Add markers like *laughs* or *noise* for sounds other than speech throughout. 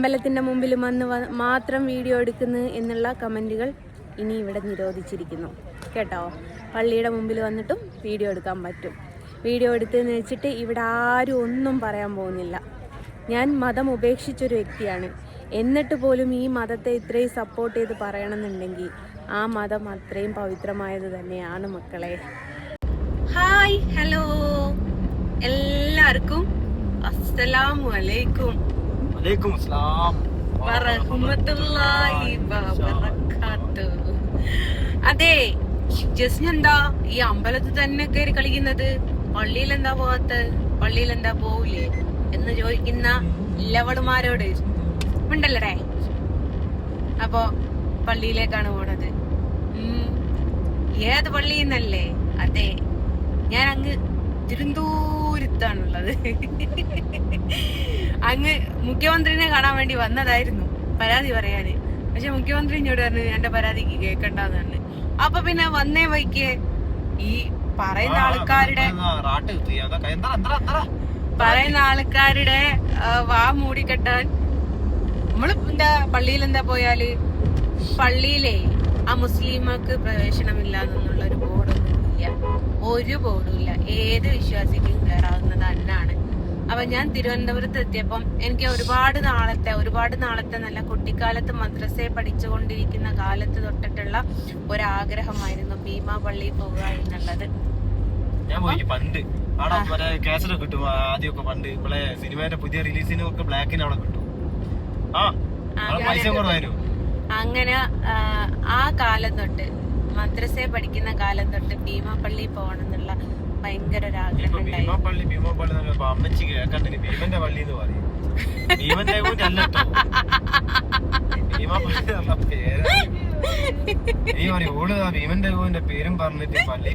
അമ്പലത്തിന്റെ മുമ്പിൽ വന്ന് മാത്രം വീഡിയോ എടുക്കുന്നു എന്നുള്ള കമന്റുകൾ ഇനി ഇവിടെ നിരോധിച്ചിരിക്കുന്നു. കേട്ടോ? പള്ളിയുടെ മുമ്പിൽ വന്നിട്ടും വീഡിയോ എടുക്കാൻ പറ്റും. വീഡിയോ എടുത്തെന്ന് വെച്ചിട്ട് ഇവിടെ ആരും ഒന്നും പറയാൻ പോകുന്നില്ല. ഞാൻ മതം ഉപേക്ഷിച്ചൊരു വ്യക്തിയാണ്. എന്നിട്ട് പോലും ഈ മതത്തെ ഇത്രയും സപ്പോർട്ട് ചെയ്ത് പറയണമെന്നുണ്ടെങ്കിൽ ആ മതം അത്രയും പവിത്രമായത് തന്നെയാണ് മക്കളെ. ഹായ് ഹലോ എല്ലാവർക്കും അസ്സലാമു അലൈക്കും. വലൈക്കും വബറകാതുഹു. അതെ ജസ്ന എന്താ ഈ അമ്പലത്തിൽ തന്നെ കയറി കളിക്കുന്നത്? പള്ളിയിൽ എന്താ പോകാത്ത? പള്ളിയിൽ എന്താ പോവില്ലേ എന്ന് ചോദിക്കുന്ന ലവളുമാരോട് ഉണ്ടല്ലേ അപ്പോ പള്ളിയിലേക്കാണ് പോണത്. ഏത് ഏത് പള്ളിന്നല്ലേ അതെ ഞാൻ അങ്ങ് തിരുവനന്തപുരത്താണുള്ളത്. അങ്ങ് മുഖ്യമന്ത്രിനെ കാണാൻ വേണ്ടി വന്നതായിരുന്നു പരാതി പറയാന്. പക്ഷെ മുഖ്യമന്ത്രി ഇങ്ങോട്ട് പറഞ്ഞു എന്റെ പരാതി കേൾക്കണ്ടെന്ന് പറഞ്ഞു അപ്പൊ പിന്നെ വന്നേ വൈക്ക് ഈ പറയുന്ന ആൾക്കാരുടെ പറയുന്ന ആൾക്കാരുടെ വാ മൂടിക്കെട്ടാൻ. നമ്മൾ എന്താ പള്ളിയിൽ എന്താ പോയാൽ? പള്ളിയിലെ ആ മുസ്ലിമർക്ക് പ്രവേശനമില്ല എന്നുള്ള ഒരു ബോർഡൊന്നും ഇല്ല ഒരു ബോർഡും ഇല്ല. ഏത് വിശ്വാസിക്കും കയറാവുന്നത് തന്നെയാണ് അപ്പൊ ഞാൻ തിരുവനന്തപുരത്ത് എത്തിയപ്പം എനിക്ക് ഒരുപാട് നാളത്തെ ഒരുപാട് നാളത്തെ നല്ല കുട്ടിക്കാലത്ത് മദ്രസയെ പഠിച്ചുകൊണ്ടിരിക്കുന്ന കാലത്ത് തൊട്ടിട്ടുള്ള ഒരാഗ്രഹമായിരുന്നു ഭീമാ പള്ളി പോവുക എന്നുള്ളത്. ഞാൻ പോയി പണ്ട്. അവിടെ മറ്റേ കാസറ്റ് കിട്ടും ആദ്യമൊക്കെ പണ്ട്. ഇവിടെ സിനിമയുടെ പുതിയ റിലീസിനും ഒക്കെ ബ്ലാക്കിന് അവിടെ കിട്ടും. ആ അവിടെ പൈസ കുറവായിരുന്നു. അങ്ങനെ ആ, ആ കാലം തൊട്ട് മദ്രസയെ പഠിക്കുന്ന കാലം തൊട്ട് ഭീമാപ്പള്ളി പോകണം എന്നുള്ള ഭയങ്കര ഒരു ആഗ്രഹം അമ്മച്ചി ഭീമന്റെ പള്ളി എന്ന് പറയും. ഭീമന്റെ കൂടി പേരാ. നീ പറയും ഓൾ ആ ഭീമന്റെ കൂവിന്റെ പേരും പറഞ്ഞിട്ട് പള്ളി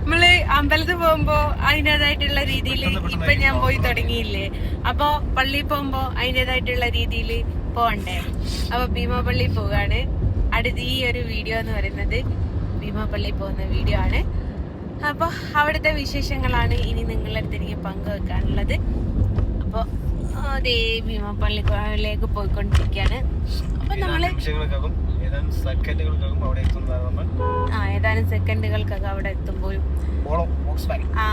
നമ്മൾ അമ്പലത്തിൽ പോകുമ്പോ അതിന്റെതായിട്ടുള്ള രീതിയിൽ ഇപ്പൊ ഞാൻ പോയി തുടങ്ങിയില്ലേ? അപ്പൊ പള്ളി പോകുമ്പോ അതിന്റെതായിട്ടുള്ള രീതിയിൽ പോകണ്ടേ? അപ്പൊ ഭീമാപള്ളി പോവാണ് അടുത്ത ഈ ഒരു വീഡിയോ എന്ന് പറയുന്നത് ഭീമാപള്ളി പോകുന്ന വീഡിയോ ആണ്. അപ്പോൾ അവിടുത്തെ വിശേഷങ്ങളാണ് ഇനി നിങ്ങളുടെ അടുത്ത് എനിക്ക് പങ്കുവെക്കാനുള്ളത് അപ്പോൾ അതേ ഭീമാപള്ളിയിലേക്ക് പോയിക്കൊണ്ടിരിക്കുകയാണ്. അപ്പോൾ നമ്മൾ ആ ഏതാനും സെക്കൻഡുകൾക്കൊക്കെ അവിടെ എത്തുമ്പോൾ ആ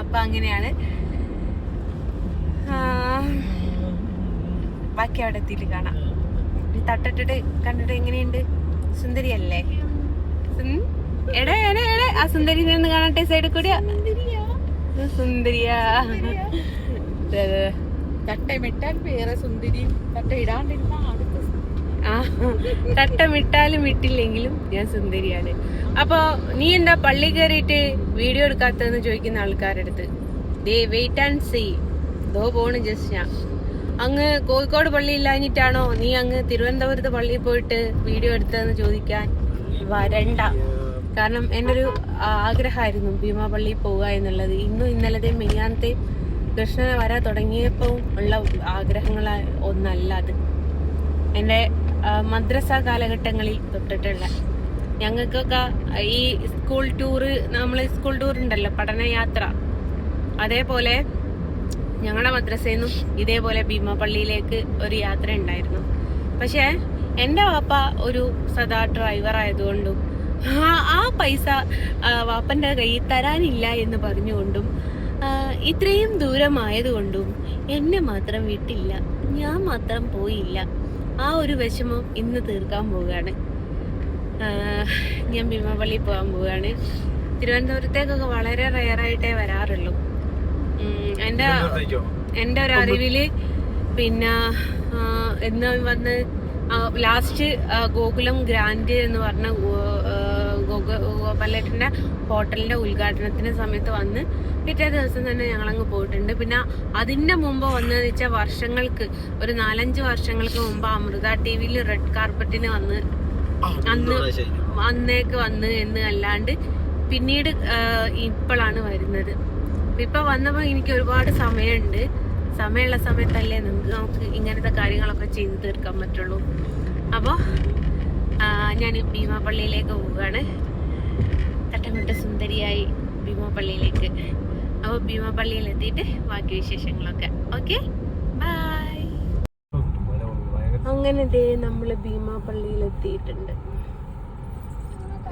അപ്പം അങ്ങനെയാണ്. ബാക്കി അവിടെ എത്തിയിട്ട് കാണാം. തട്ടിട്ടിട്ട് കണ്ടിട്ട് എങ്ങനെയുണ്ട്? സുന്ദരിയല്ലേ? എടാ എടാ എടാ. ആ സുന്ദരി നിന്ന് കാണട്ടെ സൈഡിൽ കൂടിയാ ഇത് സുന്ദരിയാ. ദേ, ദേ. തട്ടമിട്ടാൽ വേറെ സുന്ദരി അടുത്ത ആ തട്ടമിട്ടാലും ഇട്ടില്ലെങ്കിലും ഞാൻ സുന്ദരിയാണ്. അപ്പൊ നീ എന്താ പള്ളി കയറിയിട്ട് വീഡിയോ എടുക്കാത്തതെന്ന് ചോദിക്കുന്ന ആൾക്കാരുടെ അടുത്ത്. ദേ വെയിറ്റ് ആൻഡ് സീ ദോ പോണ് ജസ്റ്റ് ഞാൻ. അങ്ങ് കോഴിക്കോട് പള്ളി ഇല്ലാഞ്ഞിട്ടാണോ നീ അങ്ങ് തിരുവനന്തപുരത്ത് പള്ളിയിൽ പോയിട്ട് വീഡിയോ എടുത്തതെന്ന് ചോദിക്കാൻ? വരണ്ട. കാരണം എന്റെ ഒരു ആഗ്രഹമായിരുന്നു ഭീമാപള്ളി പോവുക എന്നുള്ളത്. ഇന്നും ഇന്നലത്തെയും മെയ്യാനത്തെയും കൃഷ്ണനെ വരാൻ തുടങ്ങിയപ്പോൾ ഉള്ള ആഗ്രഹങ്ങൾ ഒന്നല്ല അത്. എന്റെ മദ്രസ കാലഘട്ടങ്ങളിൽ തൊട്ടിട്ടുള്ള ഞങ്ങൾക്കൊക്കെ ഈ സ്കൂൾ ടൂറ് നമ്മൾ സ്കൂൾ ടൂർ ഉണ്ടല്ലോ പഠനയാത്ര. അതേപോലെ ഞങ്ങളുടെ മദ്രസയിൽ നിന്നും ഇതേപോലെ ഭീമാപള്ളിയിലേക്ക് ഒരു യാത്ര ഉണ്ടായിരുന്നു. പക്ഷേ എന്റെ വാപ്പ ഒരു സദാ ഡ്രൈവർ ആയതുകൊണ്ടും ആ പൈസ വാപ്പന്റെ വാപ്പന്റെ കയ്യിൽ തരാനില്ല എന്ന് പറഞ്ഞുകൊണ്ടും ഇത്രയും ദൂരമായതുകൊണ്ടും എന്നെ മാത്രം വിട്ടില്ല. ഞാൻ മാത്രം പോയില്ല. ആ ഒരു വിഷമം ഇന്ന് തീർക്കാൻ പോവുകയാണ്. ഞാൻ ഭീമപള്ളി പോകാൻ പോവുകയാണ്. തിരുവനന്തപുരത്തേക്കൊക്കെ വളരെ റയറായിട്ടേ വരാറുള്ളൂ. എന്റെ എന്റെ എന്റെ ഒരു അറിവിൽ പിന്നെ എന്ന് വന്ന് ലാസ്റ്റ് ഗോകുലം ഗ്രാൻഡ് എന്ന് പറഞ്ഞ ഗോപാലേട്ടന്റെ ഹോട്ടലിന്റെ ഉദ്ഘാടനത്തിന് സമയത്ത് വന്ന് പിറ്റേ ദിവസം തന്നെ ഞങ്ങളങ്ങ് പോയിട്ടുണ്ട്. പിന്നെ അതിന്റെ മുമ്പ് വന്നതെന്ന് വെച്ചാൽ വർഷങ്ങൾക്ക് ഒരു നാലഞ്ച് വർഷങ്ങൾക്ക് മുമ്പ് അമൃത ടി വിയിൽ റെഡ് കാർപ്പറ്റിന് വന്ന് അന്ന് അന്നേക്ക് വന്ന് എന്ന് അല്ലാണ്ട് പിന്നീട് ഇപ്പോഴാണ് വരുന്നത്. ഇപ്പം വന്നപ്പോൾ എനിക്ക് ഒരുപാട് സമയമുണ്ട്. സമയമുള്ള സമയത്തല്ലേ നമുക്ക് നമുക്ക് ഇങ്ങനത്തെ കാര്യങ്ങളൊക്കെ ചെയ്തു തീർക്കാൻ പറ്റുള്ളൂ. അപ്പോൾ ഞാൻ ഭീമാപള്ളിയിലേക്ക് പോവുകയാണ്. തട്ടമിട്ട സുന്ദരിയായി ഭീമാപള്ളിയിലേക്ക്. അപ്പോൾ ഭീമാപള്ളിയിൽ എത്തിയിട്ട് ബാക്കി വിശേഷങ്ങളൊക്കെ. ഓക്കെ? ബൈ അങ്ങനെ ദേ നമ്മൾ ഭീമാപള്ളിയിൽ എത്തിയിട്ടുണ്ട്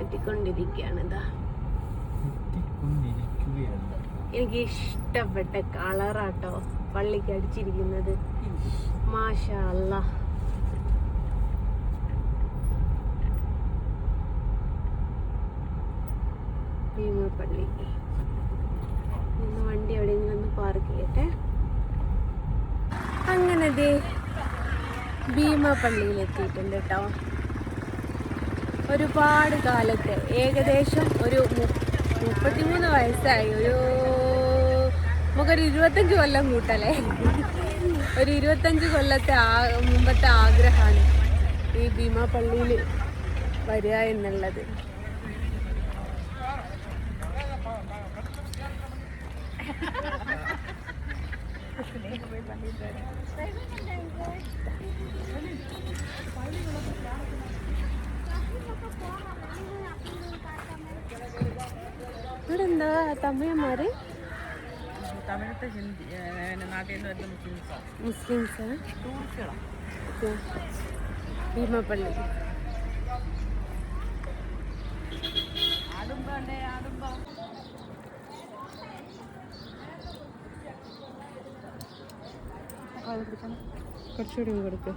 എത്തിക്കൊണ്ടിരിക്കുകയാണ് ഇതാ എനിക്ക് ഇഷ്ടപ്പെട്ട കളറാട്ടോ. പള്ളിക്ക് അടിച്ചിരിക്കുന്നത്. മാഷാ അല്ല ഭീമപള്ളി ഇന്ന് വണ്ടി എവിടെയെങ്കിലും ഒന്ന് പാർക്ക് ചെയ്യട്ടെ. അങ്ങനെ ദേ ഭീമപള്ളിയിൽ എത്തിയിട്ടുണ്ട് കേട്ടോ. ഒരുപാട് കാലത്തെ ഏകദേശം ഒരു മുപ്പത്തിമൂന്ന് വയസ്സായി. ഒരു നമുക്കൊരു ഇരുപത്തഞ്ച് കൊല്ലം കൂട്ടല്ലേ? ഒരു ഇരുപത്തഞ്ച് കൊല്ലത്തെ ആ മുമ്പത്തെ ആഗ്രഹമാണ് ഈ ഭീമാപള്ളിയിൽ വരിക എന്നുള്ളത്. ഇവിടെ എന്താ തമിഴത്തെ ഹിന്ദി നാട്ടിൽ നിന്ന് വരുന്ന മുസ്ലിംസാണ് മുസ്ലിംസ്. ഭീമപ്പള്ളി. ഭീമപള്ളി ആടുമ്പോ അല്ലേ ആടുമ്പോ കുറച്ചുകൂടി കൊടുക്ക്.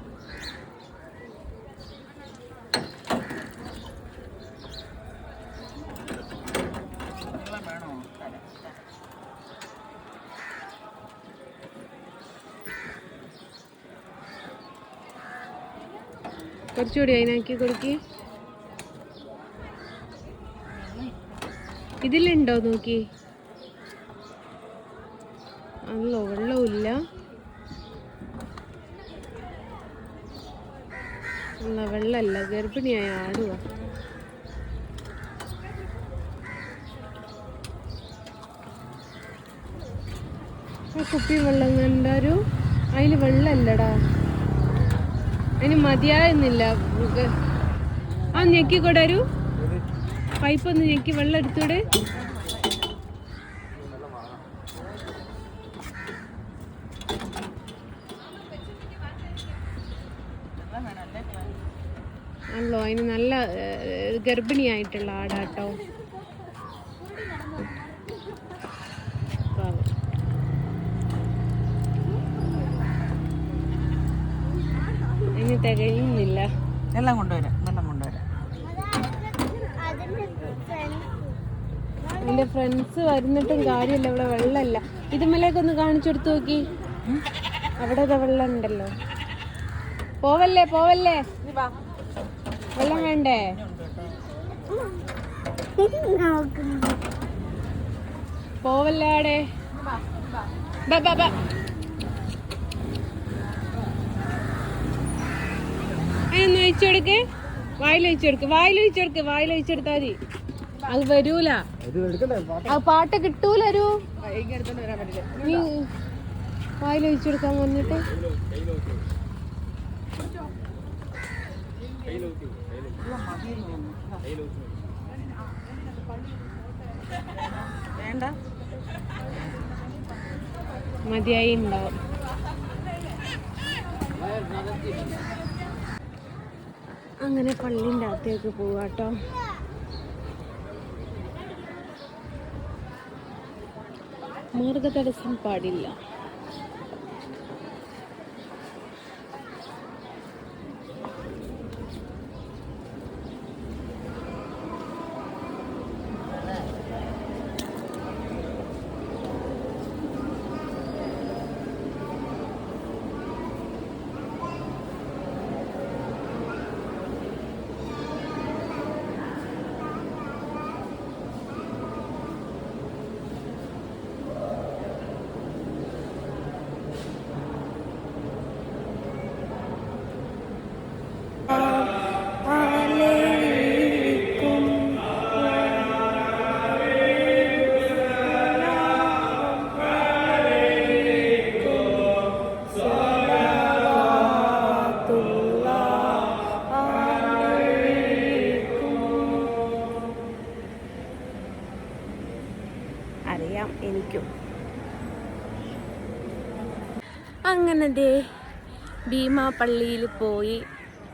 കുറച്ചുകൂടി അതിനാക്കി കൊടുക്കി. ഇതിലുണ്ടോ നോക്കി? അല്ലോ വെള്ളമില്ല അല്ല വെള്ളമല്ല ഗർഭിണിയായ ആടുക കുപ്പി വെള്ളം കണ്ടാരു അതിൽ വെള്ളമല്ലടാ. അതിന് മതിയായിരുന്നില്ല ആ ഞെക്കിക്കൂടെ ഒരു പൈപ്പ് ഒന്ന് ഞെക്കി വെള്ളം എടുത്തൂടെ ആണല്ലോ അതിന് നല്ല ഗർഭിണിയായിട്ടുള്ള ആടാട്ടോ പാവം. അതിന് തികയുന്നില്ല. എല്ലാം കൊണ്ടുവരാം എല്ലാം കൊണ്ടുവരാം. എന്റെ ഫ്രണ്ട്സ് വരുന്നിട്ടും കാര്യമില്ല ഇവിടെ വെള്ളമല്ല. ഇതുമലേക്കൊന്ന് കാണിച്ചു കൊടുത്തു നോക്കി. അവിടെ വെള്ളം ഉണ്ടല്ലോ. പോവല്ലേ പോവല്ലേ? വെള്ളം വേണ്ടേ? പോവല്ലേ ബാ ബാ ബാ ബാ അതിനൊന്ന് ഒഴിച്ചു കൊടുക്ക് വായിൽ ഒഴിച്ചു കൊടുക്ക് വായിൽ ഒഴിച്ചു വായിലൊഴിച്ചെടുക്ക് വായിൽ വായിലൊഴിച്ചെടുത്താ മതി. അത് വരൂല. ആ പാട്ട് കിട്ടൂല ഒരു. ഇങ്ങനെ വരാൻ പറ്റില്ല. നീ കൊടുക്കാൻ പറഞ്ഞിട്ട് വേണ്ട. മതിയായി ഉണ്ടാവും. അങ്ങനെ പള്ളിന്റെ അകത്തേക്ക് പോവാട്ടോ മാർഗതടസ്സം പാടില്ല. ശ്രമിക്കും അങ്ങനെ ദേ ഭീമാ പള്ളിയിൽ പോയി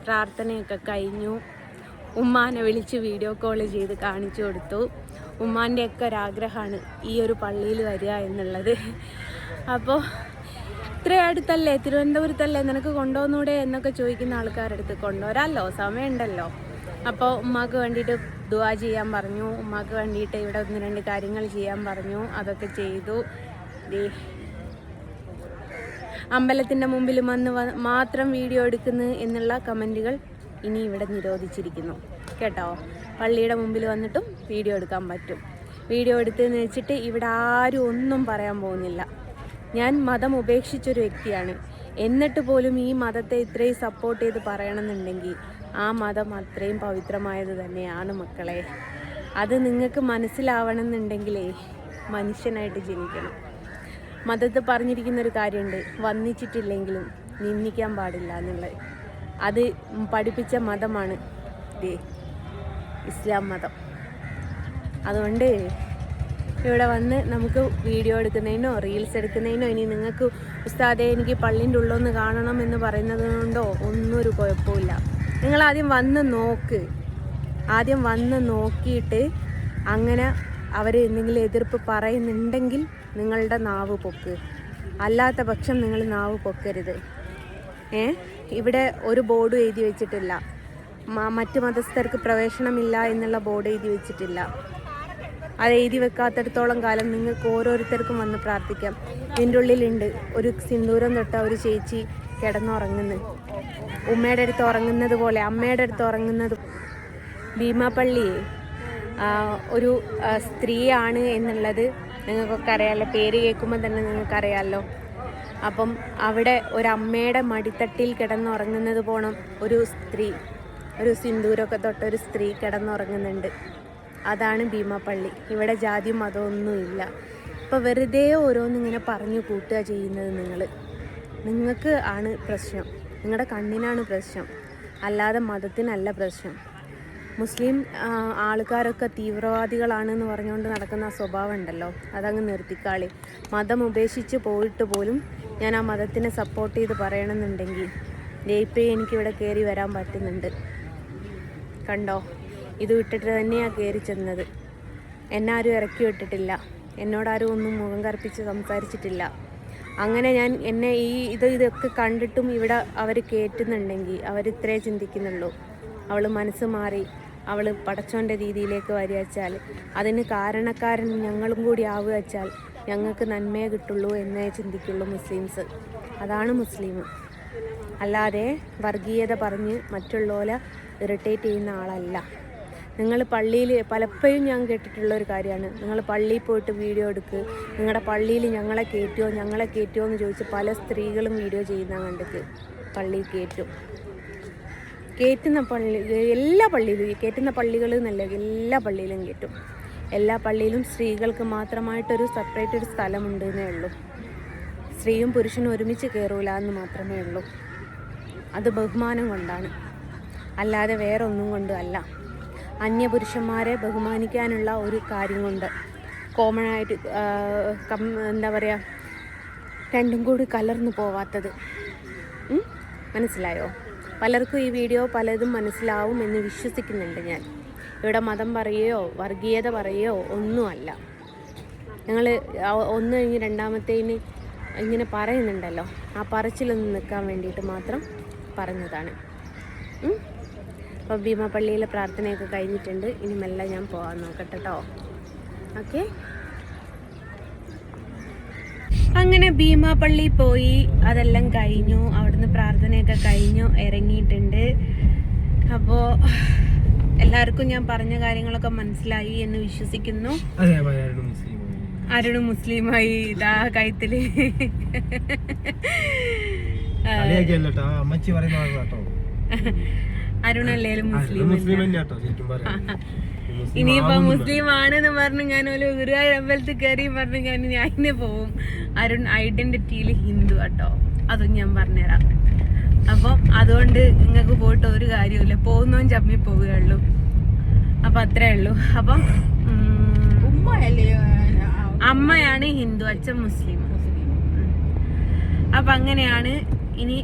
പ്രാർത്ഥനയൊക്കെ കഴിഞ്ഞു. ഉമ്മാനെ വിളിച്ച് വീഡിയോ കോൾ ചെയ്ത് കാണിച്ചു കൊടുത്തു. ഉമ്മാന്റെയൊക്കെ ഒരാഗ്രഹമാണ് ഈ ഒരു പള്ളിയിൽ വരിക എന്നുള്ളത്. അപ്പോൾ ഇത്ര അടുത്തല്ലേ? തിരുവനന്തപുരത്തല്ലേ? നിനക്ക് കൊണ്ടുപോകുന്നൂടെ എന്നൊക്കെ ചോദിക്കുന്ന ആൾക്കാരുടെ അടുത്ത് കൊണ്ടുവരാമല്ലോ. സമയമുണ്ടല്ലോ. അപ്പോൾ ഉമ്മാക്ക് വേണ്ടിയിട്ട് ദുവാ ചെയ്യാൻ പറഞ്ഞു. ഉമ്മാക്ക് വേണ്ടിയിട്ട് ഇവിടെ ഒന്ന് രണ്ട് കാര്യങ്ങൾ ചെയ്യാൻ പറഞ്ഞു. അതൊക്കെ ചെയ്തു. അമ്പലത്തിന്റെ മുമ്പിൽ വന്ന് മാത്രം വീഡിയോ എടുക്കുന്നു എന്നുള്ള കമന്റുകൾ ഇനി ഇവിടെ നിരോധിച്ചിരിക്കുന്നു. കേട്ടോ? പള്ളിയുടെ മുമ്പിൽ വന്നിട്ടും വീഡിയോ എടുക്കാൻ പറ്റും. വീഡിയോ എടുത്തെന്ന് വെച്ചിട്ട് ഇവിടെ ആരും ഒന്നും പറയാൻ പോകുന്നില്ല. ഞാൻ മതം ഉപേക്ഷിച്ചൊരു വ്യക്തിയാണ്. എന്നിട്ട് പോലും ഈ മതത്തെ ഇത്രയും സപ്പോർട്ട് ചെയ്ത് പറയണമെന്നുണ്ടെങ്കിൽ ആ മതം അത്രയും പവിത്രമായത് തന്നെയാണ് മക്കളെ. അത് നിങ്ങൾക്ക് മനസ്സിലാവണമെന്നുണ്ടെങ്കിലേ മനുഷ്യനായിട്ട് ജനിക്കണം. മതത്തിൽ പറഞ്ഞിരിക്കുന്ന ഒരു കാര്യമുണ്ട് വന്നിച്ചിട്ടില്ലെങ്കിലും നിന്ദിക്കാൻ പാടില്ല എന്നുള്ളത്. അത് പഠിപ്പിച്ച മതമാണ് ദേ ഇസ്ലാം മതം. അതുകൊണ്ട് ഇവിടെ വന്ന് നമുക്ക് വീഡിയോ എടുക്കുന്നതിനോ റീൽസ് എടുക്കുന്നതിനോ ഇനി നിങ്ങൾക്ക് ഉസ്താദെ എനിക്ക് പള്ളിന്റെ ഉള്ളൊന്ന് കാണണം എന്ന് പറയുന്നത് കൊണ്ടോ ഒന്നും ഒരു കുഴപ്പമില്ല നിങ്ങൾ ആദ്യം വന്ന് നോക്ക്. ആദ്യം വന്ന് നോക്കിയിട്ട് അങ്ങനെ അവർ എന്തെങ്കിലും എതിർപ്പ് പറയുന്നുണ്ടെങ്കിൽ നിങ്ങളുടെ നാവ് പൊക്ക്. അല്ലാത്ത പക്ഷം നിങ്ങൾ നാവ് പൊക്കരുത്. ഏ? ഇവിടെ ഒരു ബോർഡ് എഴുതി വെച്ചിട്ടില്ല. മറ്റ് മതസ്ഥർക്ക് പ്രവേശനമില്ല എന്നുള്ള ബോർഡ് എഴുതി വെച്ചിട്ടില്ല. അത് എഴുതി വെക്കാത്തടത്തോളം കാലം നിങ്ങൾക്ക് ഓരോരുത്തർക്കും വന്ന് പ്രാർത്ഥിക്കാം. ഇതിന്റെ ഉള്ളിലുണ്ട്. ഒരു സിന്ദൂരം തൊട്ട ഒരു ചേച്ചി കിടന്നുറങ്ങുന്നു. ഉമ്മയുടെ അടുത്ത് ഉറങ്ങുന്നത് പോലെ അമ്മയുടെ അടുത്ത് ഉറങ്ങുന്നത് ഭീമാപ്പള്ളി ഒരു സ്ത്രീയാണ് എന്നുള്ളത് നിങ്ങൾക്കൊക്കെ അറിയാമല്ലോ പേര് കേൾക്കുമ്പോൾ തന്നെ നിങ്ങൾക്കറിയാമല്ലോ അപ്പം അവിടെ ഒരമ്മയുടെ മടിത്തട്ടിൽ കിടന്നുറങ്ങുന്നത് പോണം ഒരു സ്ത്രീ ഒരു സിന്ദൂരമൊക്കെ തൊട്ട് ഒരു സ്ത്രീ കിടന്നുറങ്ങുന്നുണ്ട്. അതാണ് ഭീമാപ്പള്ളി ഇവിടെ ജാതിയും മതമൊന്നുമില്ല ഇപ്പോൾ വെറുതെ ഓരോന്നിങ്ങനെ പറഞ്ഞു കൂട്ടുക ചെയ്യുന്നത് നിങ്ങൾ നിങ്ങൾക്ക് ആണ് പ്രശ്നം. നിങ്ങളുടെ കണ്ണിനാണ് പ്രശ്നം. അല്ലാതെ മതത്തിനല്ല പ്രശ്നം. മുസ്ലിം ആൾക്കാരൊക്കെ തീവ്രവാദികളാണെന്ന് പറഞ്ഞുകൊണ്ട് നടക്കുന്ന ആ സ്വഭാവം ഉണ്ടല്ലോ അതങ്ങ് നിർത്തിക്കാളി. മതം ഉപേക്ഷിച്ച് പോയിട്ട് പോലും ഞാൻ ആ മതത്തിനെ സപ്പോർട്ട് ചെയ്ത് പറയണമെന്നുണ്ടെങ്കിൽ ദൈപ്പേ എനിക്കിവിടെ കയറി വരാൻ പറ്റുന്നുണ്ട്. കണ്ടോ? ഇത് വിട്ടിട്ട് തന്നെയാണ് കയറി ചെന്നത്. എന്നെ ആരും ഇറക്കി വിട്ടിട്ടില്ല. എന്നോടാരും ഒന്നും മുഖം കറുപ്പിച്ച് സംസാരിച്ചിട്ടില്ല. അങ്ങനെ ഞാൻ എന്നെ ഈ ഇത് ഇതൊക്കെ കണ്ടിട്ടും ഇവിടെ അവർ കയറ്റുന്നുണ്ടെങ്കിൽ അവർ ഇത്രേ ചിന്തിക്കുന്നുള്ളൂ. അവൾ മനസ്സ് മാറി അവൾ പടച്ചോന്റെ രീതിയിലേക്ക് വരിക വെച്ചാൽ അതിന് കാരണക്കാരൻ ഞങ്ങളും കൂടി ആവുക വെച്ചാൽ ഞങ്ങൾക്ക് നന്മയെ കിട്ടുള്ളൂ എന്നേ ചിന്തിക്കുള്ളൂ മുസ്ലിംസ്. അതാണ് മുസ്ലിം. അല്ലാതെ വർഗീയത പറഞ്ഞ് മറ്റുള്ളവരെ ഇറിറ്റേറ്റ് ചെയ്യുന്ന ആളല്ല. നിങ്ങൾ പള്ളിയിൽ പലപ്പോഴും ഞാൻ കേട്ടിട്ടുള്ള ഒരു കാര്യമാണ്. നിങ്ങൾ പള്ളിയിൽ പോയിട്ട് വീഡിയോ എടുക്കുക നിങ്ങളുടെ പള്ളിയിൽ ഞങ്ങളെ കയറ്റുമോ ഞങ്ങളെ കയറ്റുമോ എന്ന് ചോദിച്ച് പല സ്ത്രീകളും വീഡിയോ ചെയ്യുന്ന കണ്ടിട്ട് പള്ളിയിൽ കയറ്റും കയറ്റുന്ന പള്ളി എല്ലാ പള്ളിയിലും കയറ്റുന്ന പള്ളികൾ എന്നല്ല എല്ലാ പള്ളിയിലും കയറ്റും എല്ലാ പള്ളിയിലും സ്ത്രീകൾക്ക് മാത്രമായിട്ടൊരു സെപ്പറേറ്റ് ഒരു സ്ഥലമുണ്ട് എന്നേ ഉള്ളൂ. സ്ത്രീയും പുരുഷനും ഒരുമിച്ച് കയറൂല എന്ന് മാത്രമേ ഉള്ളൂ. അത് ബഹുമാനം കൊണ്ടാണ്. അല്ലാതെ വേറൊന്നും കൊണ്ടും അല്ല. അന്യപുരുഷന്മാരെ ബഹുമാനിക്കാനുള്ള ഒരു കാര്യം കൊണ്ട് കോമണായിട്ട് കം എന്താ പറയുക രണ്ടും കൂടി കലർന്നു പോവാത്തത്. മനസ്സിലായോ? പലർക്കും ഈ വീഡിയോ പലതും മനസ്സിലാവും എന്ന് വിശ്വസിക്കുന്നുണ്ട് ഞാൻ. ഇവിടെ മതം പറയുകയോ വർഗീയത പറയുകയോ ഒന്നുമല്ല. ഞങ്ങൾ ഒന്ന് കഴിഞ്ഞ് രണ്ടാമത്തേന് ഇങ്ങനെ പറയുന്നുണ്ടല്ലോ. ആ പറച്ചിലൊന്ന് നിൽക്കാൻ വേണ്ടിയിട്ട് മാത്രം പറഞ്ഞതാണ്? അപ്പോൾ ഭീമാപ്പള്ളിയിൽ പ്രാർത്ഥനയൊക്കെ കഴിഞ്ഞിട്ടുണ്ട്. ഇനി മെല്ലെ ഞാൻ പോകാൻ നോക്കട്ടെ കേട്ടോ ഓക്കെ. അങ്ങനെ ഭീമാപ്പള്ളി പോയി. അതെല്ലാം കഴിഞ്ഞു. അവിടുന്ന് പ്രാർത്ഥനയൊക്കെ കഴിഞ്ഞു. ഇറങ്ങിയിട്ടുണ്ട്. അപ്പോൾ എല്ലാവർക്കും ഞാൻ പറഞ്ഞ കാര്യങ്ങളൊക്കെ മനസ്സിലായി എന്ന് വിശ്വസിക്കുന്നു. അരുണ് മുസ്ലിമായി ഇതാ കഴുത്തിൽ. കളിയാക്കിയല്ലോ അമ്മച്ചി പറയുന്ന കേട്ടോ *laughs* ഇത് *laughs* മുസ്ലിം ഇനിയിപ്പോ. മുസ്ലിം ആണെന്ന് പറഞ്ഞ് ഞാൻ ഒരു ഗുരുവായൂർ അമ്പലത്തിൽ കയറി പറഞ്ഞ് ഞാൻ ഞാൻ പോവും. അരുൺ ഐഡന്റിറ്റിയിൽ ഹിന്ദു കേട്ടോ അതും ഞാൻ പറഞ്ഞുതരാം. അപ്പം അതുകൊണ്ട് നിങ്ങൾക്ക് പോയിട്ട് ഒരു കാര്യമില്ല പോകുന്നവൻ ചമ്മി പോവുകയുള്ളൂ. അപ്പൊ അത്രേ ഉള്ളൂ. അപ്പം അമ്മയാണ് ഹിന്ദു അച്ഛൻ മുസ്ലിം. അപ്പൊ അങ്ങനെയാണ്. ഇനി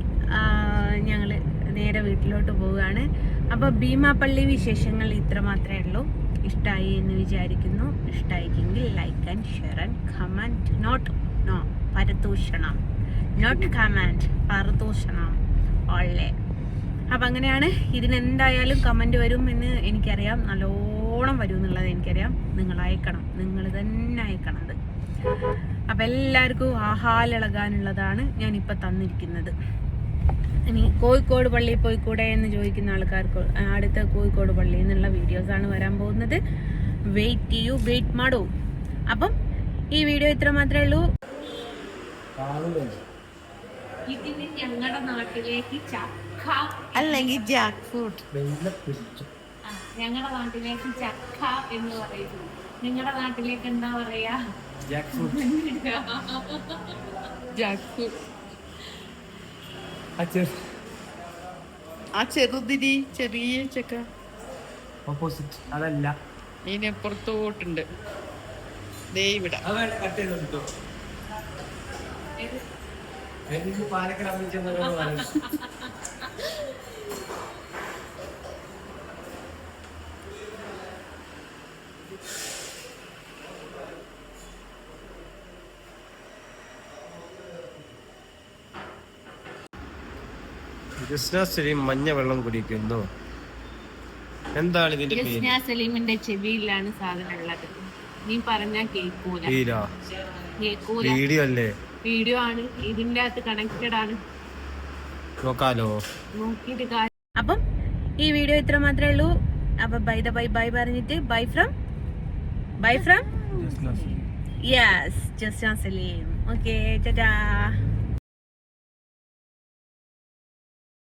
ഞങ്ങൾ നേരെ വീട്ടിലോട്ട് പോവുകയാണ്. അപ്പോൾ ഭീമാപ്പള്ളി വിശേഷങ്ങൾ ഇത്ര മാത്രമേ ഉള്ളൂ. ഇഷ്ടമായി എന്ന് വിചാരിക്കുന്നു. ഇഷ്ടമായിക്കെങ്കിൽ like and share and comment not no പരതൂഷണം not comment പരതൂഷണം ഓളെ അപ്പം അങ്ങനെയാണ്. ഇതിനെന്തായാലും കമന്റ് വരും എന്ന് എനിക്കറിയാം. നല്ലോണം വരും എന്നുള്ളത് എനിക്കറിയാം. നിങ്ങൾ അയക്കണം. നിങ്ങൾ തന്നെ അയക്കണം അത്. അപ്പം എല്ലാവർക്കും ആഹാലിളകാനുള്ളതാണ് ഞാനിപ്പോൾ തന്നിരിക്കുന്നത്. ഇനി കോഴിക്കോട് പള്ളിയിൽ പോയിക്കൂടെ എന്ന് ചോദിക്കുന്ന ആൾക്കാർക്ക് അടുത്ത കോഴിക്കോട് പള്ളി എന്നുള്ള വീഡിയോസാണ് വരാൻ പോകുന്നത്. വെയിറ്റ് ചെയ്യൂ വെയിറ്റ് മാടൂ. അപ്പം ഈ വീഡിയോ ഇത്ര മാത്രമേ ഉള്ളൂ. ഇതിന് ഞങ്ങളുടെ നാട്ടിലേക്ക് ചക്ക അല്ലെങ്കിൽ ജാക്ക് ഫ്രൂട്ട് ഞങ്ങളുടെ നാട്ടിലേക്ക് ചക്ക എന്ന് പറയുന്നു. നിങ്ങളുടെ നാട്ടിലേക്ക് എന്താ പറയാ? ജാക്ക് ഫ്രൂട്ട് *laughs* ആ ചെറുതിരി ചെറിയ ചക്ക. ഓപ്പോസിറ്റ് അതല്ല. ഇതിനപ്പുറത്തോട്ടുണ്ട് ദേ ഇവിടെ. കൃഷ്ണശ്രീ മഞ്ഞ വെള്ളം കുടിക്കുന്നു. എന്താണ് ഇതിന്റെ പേര്? ജസ്ന സലീമിന്റെ ചെവിയിലാണ് സാധനം ഉള്ളത് നീ പറഞ്ഞാ കേൾക്കൂല തീര കേൾക്കൂല വീഡിയോ അല്ലേ? വീഡിയോ ആണ്. ഇതിന്റെ അകത്ത് കണക്റ്റഡ് ആണ്. നോക്കാലോ. നോക്കിയിട്ട് അപ്പം ഈ വീഡിയോ ഇത്ര മാത്രമേ ഉള്ളൂ. അപ്പൊ ബൈ ദ ബൈ ബൈ പറഞ്ഞിട്ട് bye from bye from yes just Saleem okay tata